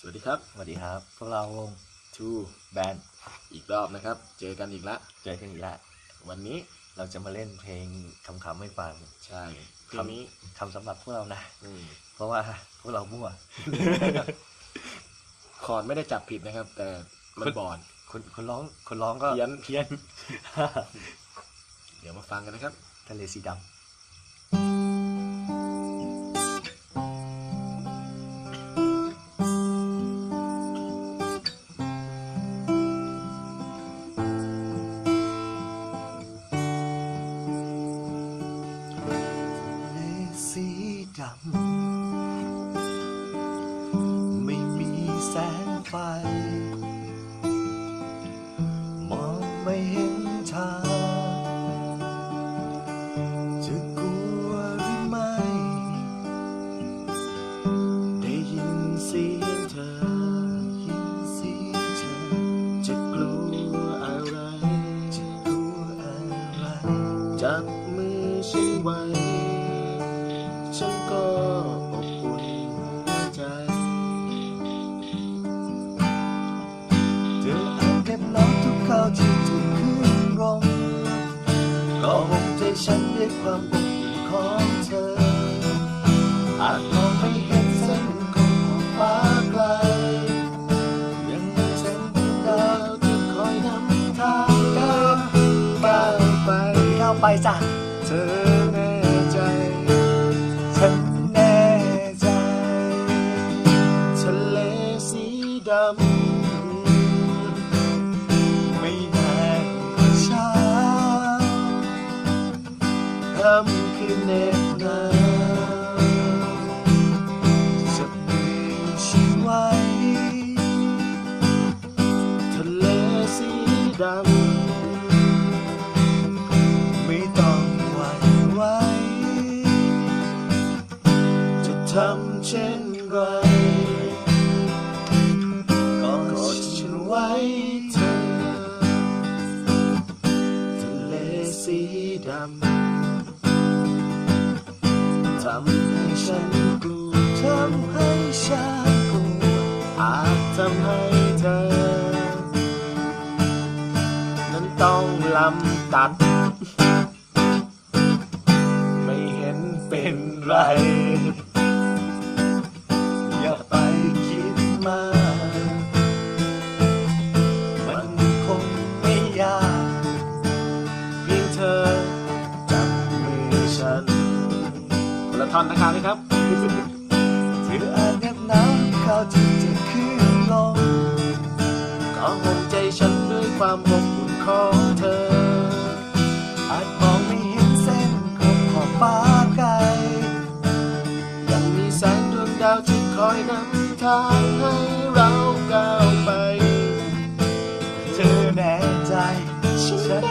สวัสดีครับ สวัสดีครับ พวกเราวงทูแบนด์อีกรอบนะครับ เจอกันอีกละ เจอกันอีกแล้ววันนี้เราจะมาเล่นเพลงคำๆให้ฟัง ใช่เพลงนี้คำสำหรับพวกเรานะ อืมเพราะว่าพวกเรามั่ว คอร์ดไม่ได้จับผิดนะครับ แต่มันคุณบอดคนคนร้องคนร้องก็เพี้ยนเพี้ยน เดี๋ยวมาฟังกันนะครับ ทะเลสีดำำไม่มีแสงไฟ มองไม่เห็นทาง จะกลัวหรือไม่ ได้ยินเสียงเธอ ยินเสียงเธอ จะกลัวอะไร จะกลัวอะไร จับมือฉันไว้ ความอบอุ่นของเธอ อาจมองไม่เห็นเส้นของขอบฟ้าไกล ยังมีแสงดาวจะคอยนำทางก้าวก้าวไปก้าวไปจ้ะเธอ เหน็บหนาวจะมือฉันไว้ทะเลสีดำไม่ต้องหวั่นไหวจะทำเช่นไรกอดกอดฉันไว้เธอทะเลสีดำำให้ฉันกลัวทำให้ฉันกลัวอาจทำให้เธอ นั้นต้องลำตัด ไม่เห็นเป็นไร คนละท่อนนะครับนี่ครับเธออาจเหน็บหนาวเขาวที่จะขึ้นลงก็ห่มใจฉันด้วยความอบอุ่นของเธอ อาจมองไม่เห็นเส้นของขอบฟ้าไกล ยังมีแสงดวงดาวที่คอยนำทางให้เราก้าวไป เธอแน่ใจฉัน